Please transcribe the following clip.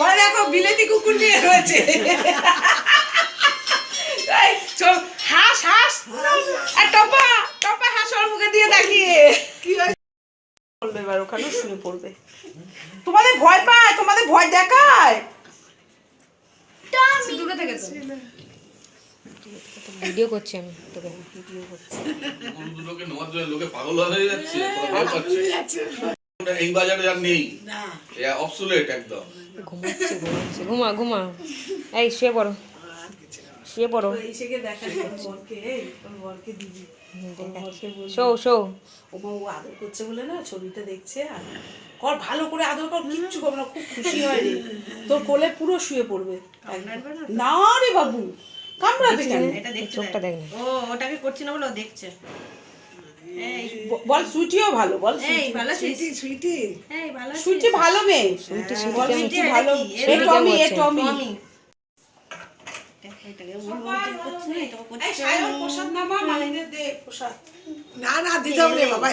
পরে দেখো বিলেতি কুকুর নিয়ে রয়েছে। এই, চল হাঁস হাঁস। আর টপা টপা হাঁস ওর মুখে দিয়ে তাকিয়ে। কি বলবে এবার ওখানে শুনে পড়বে। তোমাদের ভয় পায় তোমাদের ভয় দেখায়। দূরে থেকে ভিডিও করছি আমি তোকে। ভিডিও করছে লোকে পাগল হয়ে যাচ্ছে। এই বাজারে আর নেই। অবসুলেট একদম। ঘুমাচ্ছে ঘুমাচ্ছে। ঘুমা ঘুমা। এই শুয়ে পড়ো। শুয়ে পড়ো। শো শো। ওমা ও আদর করছে বলে না ছবিটা দেখছে আর কর ভালো করে আদর কর কিচ্ছু করবে না খুব খুশি হয় রে। তোর কোলে পুরো শুয়ে পড়বে। না রে বাবু কামড়াবে কেন? এটা দেখছে চোখটা দেখ না। ও ওটাকে করছি না বলে ও দেখছে। বল সুইটিও ভালো বল এই ভালো আছিস সুইটি। এই ভালো সুইটি ভালো মেয়ে। বল সুইটি সুইটি ভালো এ টমি এ টমি। না না না দিতে হবে রে বাবা।